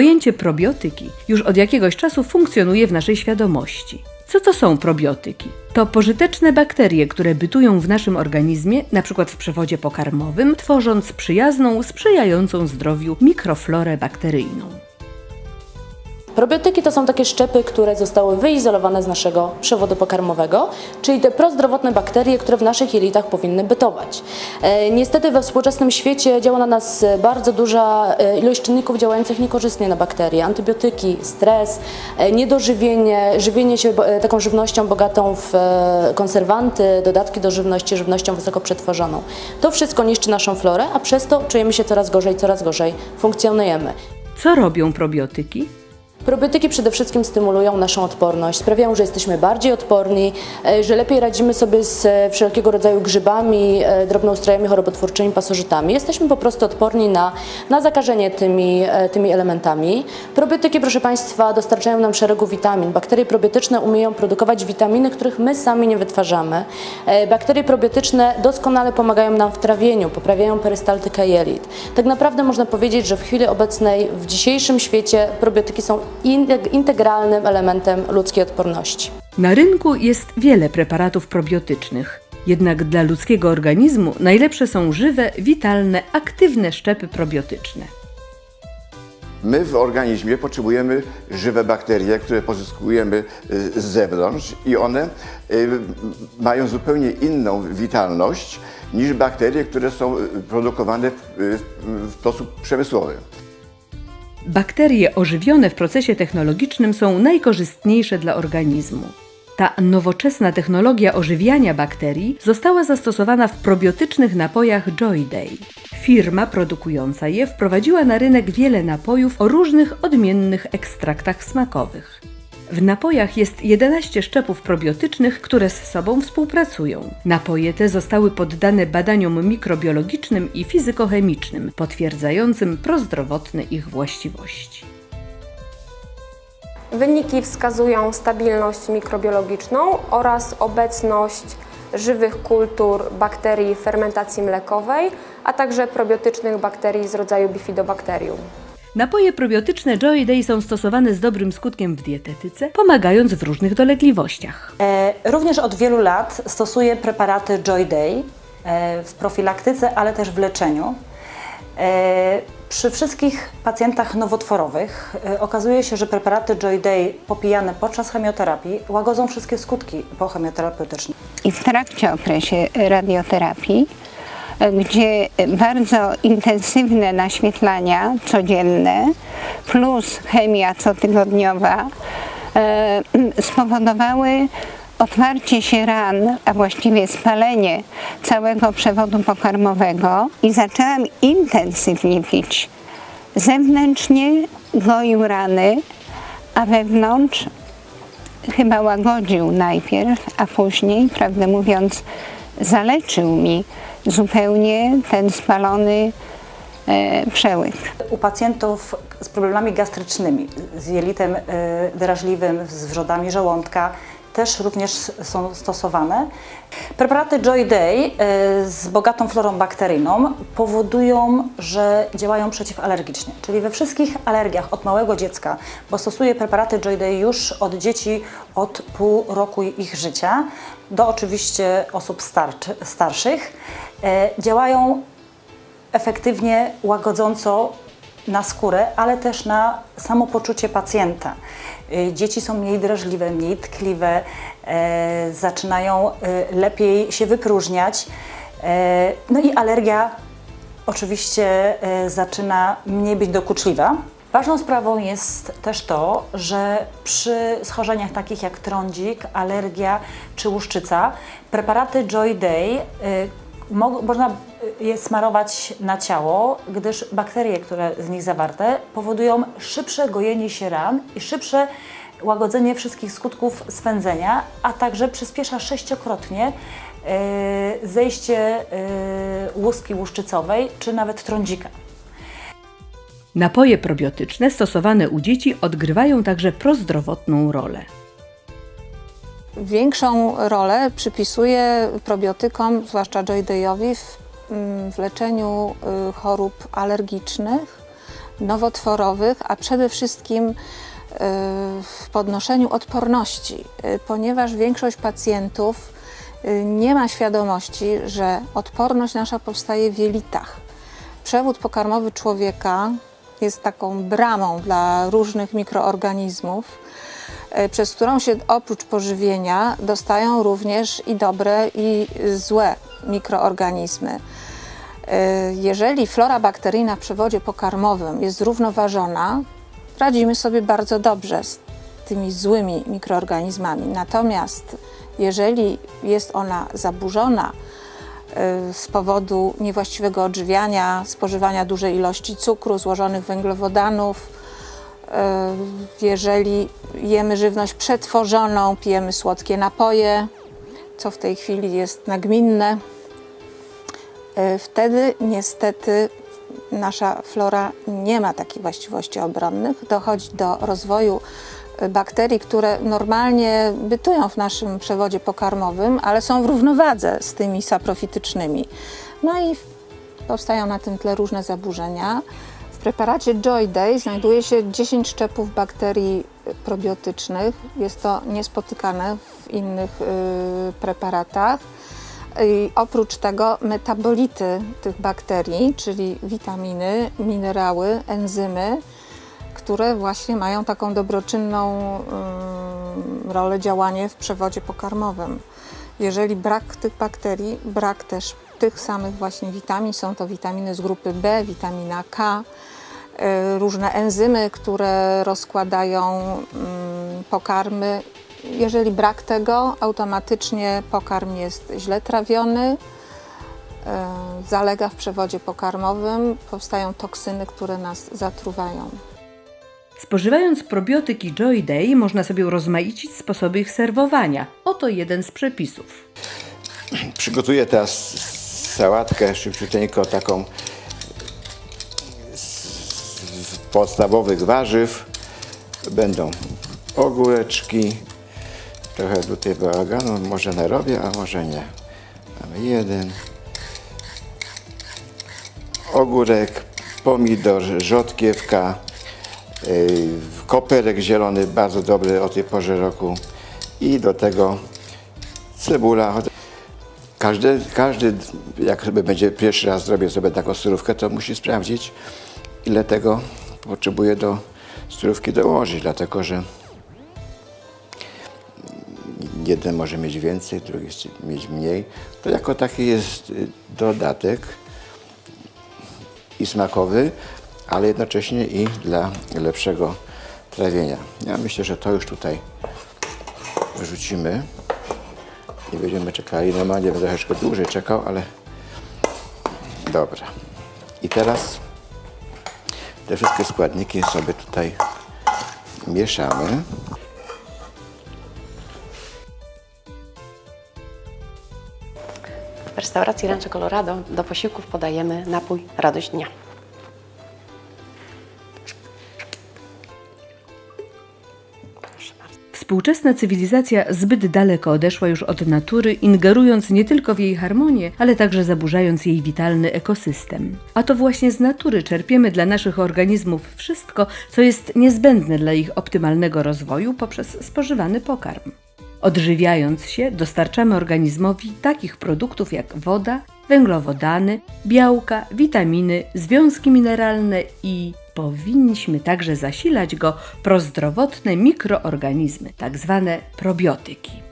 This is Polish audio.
Pojęcie probiotyki już od jakiegoś czasu funkcjonuje w naszej świadomości. Co to są probiotyki? To pożyteczne bakterie, które bytują w naszym organizmie, np. w przewodzie pokarmowym, tworząc przyjazną, sprzyjającą zdrowiu mikroflorę bakteryjną. Probiotyki to są takie szczepy, które zostały wyizolowane z naszego przewodu pokarmowego, czyli te prozdrowotne bakterie, które w naszych jelitach powinny bytować. E, niestety we współczesnym świecie działa na nas bardzo duża e, ilość czynników działających niekorzystnie na bakterie. Antybiotyki, stres, e, niedożywienie, żywienie się taką żywnością bogatą w konserwanty, dodatki do żywności, żywnością wysoko przetworzoną. To wszystko niszczy naszą florę, a przez to czujemy się coraz gorzej, coraz gorzej funkcjonujemy. Co robią probiotyki? Probiotyki przede wszystkim stymulują naszą odporność, sprawiają, że jesteśmy bardziej odporni, e, że lepiej radzimy sobie z e, wszelkiego rodzaju grzybami, e, drobnoustrojami chorobotwórczymi, pasożytami. Jesteśmy po prostu odporni na, na zakażenie tymi, tymi elementami. Probiotyki, proszę Państwa, dostarczają nam szeregu witamin. Bakterie probiotyczne umieją produkować witaminy, których my sami nie wytwarzamy. Bakterie probiotyczne doskonale pomagają nam w trawieniu, poprawiają perystaltykę jelit. Tak naprawdę można powiedzieć, że w chwili obecnej, w dzisiejszym świecie probiotyki są integralnym elementem ludzkiej odporności. Na rynku jest wiele preparatów probiotycznych. Jednak dla ludzkiego organizmu najlepsze są żywe, witalne, aktywne szczepy probiotyczne. My w organizmie potrzebujemy żywe bakterie, które pozyskujemy y, z zewnątrz i one y, mają zupełnie inną witalność niż bakterie, które są y, produkowane w, w sposób przemysłowy. Bakterie ożywione w procesie technologicznym są najkorzystniejsze dla organizmu. Ta nowoczesna technologia ożywiania bakterii została zastosowana w probiotycznych napojach Joyday. Firma produkująca je wprowadziła na rynek wiele napojów o różnych odmiennych ekstraktach smakowych. W napojach jest 11 szczepów probiotycznych, które z sobą współpracują. Napoje te zostały poddane badaniom mikrobiologicznym i fizykochemicznym, potwierdzającym prozdrowotne ich właściwości. Wyniki wskazują stabilność mikrobiologiczną oraz obecność żywych kultur bakterii fermentacji mlekowej, a także probiotycznych bakterii z rodzaju Bifidobacterium. Napoje probiotyczne Joy Day są stosowane z dobrym skutkiem w dietetyce, pomagając w różnych dolegliwościach. E, Również od wielu lat stosuję preparaty Joy Day e, w profilaktyce, ale też w leczeniu. E, Przy wszystkich pacjentach nowotworowych e, okazuje się, że preparaty Joy Day popijane podczas chemioterapii łagodzą wszystkie skutki pochemioterapeutyczne. i w trakcie okresie radioterapii, gdzie bardzo intensywne naświetlania codzienne plus chemia cotygodniowa e, spowodowały otwarcie się ran, a właściwie spalenie całego przewodu pokarmowego i zaczęłam intensywnie pić. Zewnętrznie goił rany, a wewnątrz chyba łagodził najpierw, a później, prawdę mówiąc, zaleczył mi zupełnie ten spalony e, przełyk. U pacjentów z problemami gastrycznymi, z jelitem e, drażliwym, z wrzodami żołądka, też również są stosowane. Preparaty Joy Day e, z bogatą florą bakteryjną powodują, że działają przeciwalergicznie, czyli we wszystkich alergiach od małego dziecka, bo stosuję preparaty Joy Day już od dzieci od pół roku ich życia, do oczywiście osób starszych, e, działają efektywnie łagodząco na skórę, ale też na samopoczucie pacjenta. Y, Dzieci są mniej drażliwe, mniej tkliwe, e, zaczynają e, lepiej się wypróżniać. E, no i alergia oczywiście e, zaczyna mniej być dokuczliwa. Ważną sprawą jest też to, że przy schorzeniach takich jak trądzik, alergia czy łuszczyca, preparaty Joy Day y, mo- można je smarować na ciało, gdyż bakterie, które w nich zawarte, powodują szybsze gojenie się ran i szybsze łagodzenie wszystkich skutków swędzenia, a także przyspiesza sześciokrotnie y, zejście y, łuski łuszczycowej czy nawet trądzika. Napoje probiotyczne stosowane u dzieci odgrywają także prozdrowotną rolę. Większą rolę przypisuje probiotykom, zwłaszcza Joydayowi, w, mm, w leczeniu y, chorób alergicznych, nowotworowych, a przede wszystkim y, w podnoszeniu odporności, y, ponieważ większość pacjentów nie ma świadomości, że odporność nasza powstaje w jelitach. Przewód pokarmowy człowieka jest taką bramą dla różnych mikroorganizmów, przez którą się oprócz pożywienia dostają również i dobre, i złe mikroorganizmy. E, Jeżeli flora bakteryjna w przewodzie pokarmowym jest zrównoważona, radzimy sobie bardzo dobrze z tymi złymi mikroorganizmami. Natomiast jeżeli jest ona zaburzona, y, z powodu niewłaściwego odżywiania, spożywania dużej ilości cukru, złożonych węglowodanów. Jeżeli jemy żywność przetworzoną, pijemy słodkie napoje, co w tej chwili jest nagminne, y, wtedy niestety nasza flora nie ma takich właściwości obronnych. Dochodzi do rozwoju y, bakterii, które normalnie bytują w naszym przewodzie pokarmowym, ale są w równowadze z tymi saprofitycznymi. No i powstają na tym tle różne zaburzenia. Preparacie Joy Day znajduje się 10 szczepów bakterii y, probiotycznych. Jest to niespotykane w innych y, preparatach. I oprócz tego metabolity tych bakterii, czyli witaminy, minerały, enzymy, które właśnie mają taką dobroczynną rolę, działanie w przewodzie pokarmowym. Jeżeli brak tych bakterii, brak też tych samych właśnie witamin, są to witaminy z grupy B, witamina K, y, różne enzymy, które rozkładają ym, pokarmy. Jeżeli brak tego, automatycznie pokarm jest źle trawiony, y, zalega w przewodzie pokarmowym, powstają toksyny, które nas zatruwają. Spożywając probiotyki Joy Day można sobie urozmaicić sposoby ich serwowania. Oto jeden z przepisów. Przygotuję teraz sałatkę szybciuteńko taką z podstawowych warzyw. Będą ogóreczki. Trochę tutaj bałaganu może narobię, a może nie. Mamy jeden. Ogórek, pomidor, rzodkiewka, yy, koperek zielony, bardzo dobry o tej porze roku. I do tego cebula. Każdy, każdy, jak sobie będzie pierwszy raz zrobię sobie taką surówkę, to musi sprawdzić, ile tego potrzebuje do surówki dołożyć, dlatego że jeden może mieć więcej, drugi mieć mniej. To jako taki jest y, dodatek i smakowy, ale jednocześnie i dla lepszego trawienia. Ja myślę, że to już tutaj wrzucimy i będziemy czekali. Normalnie będę troszeczkę dłużej czekał, ale dobra. I teraz te wszystkie składniki sobie tutaj mieszamy. W restauracji Rancho Colorado do posiłków podajemy napój Radość Dnia. Współczesna cywilizacja zbyt daleko odeszła już od natury, ingerując nie tylko w jej harmonię, ale także zaburzając jej witalny ekosystem. A to właśnie z natury czerpiemy dla naszych organizmów wszystko, co jest niezbędne dla ich optymalnego rozwoju poprzez spożywany pokarm. Odżywiając się, dostarczamy organizmowi takich produktów jak woda, węglowodany, białka, witaminy, związki mineralne i powinniśmy także zasilać go prozdrowotne mikroorganizmy, tak zwane probiotyki.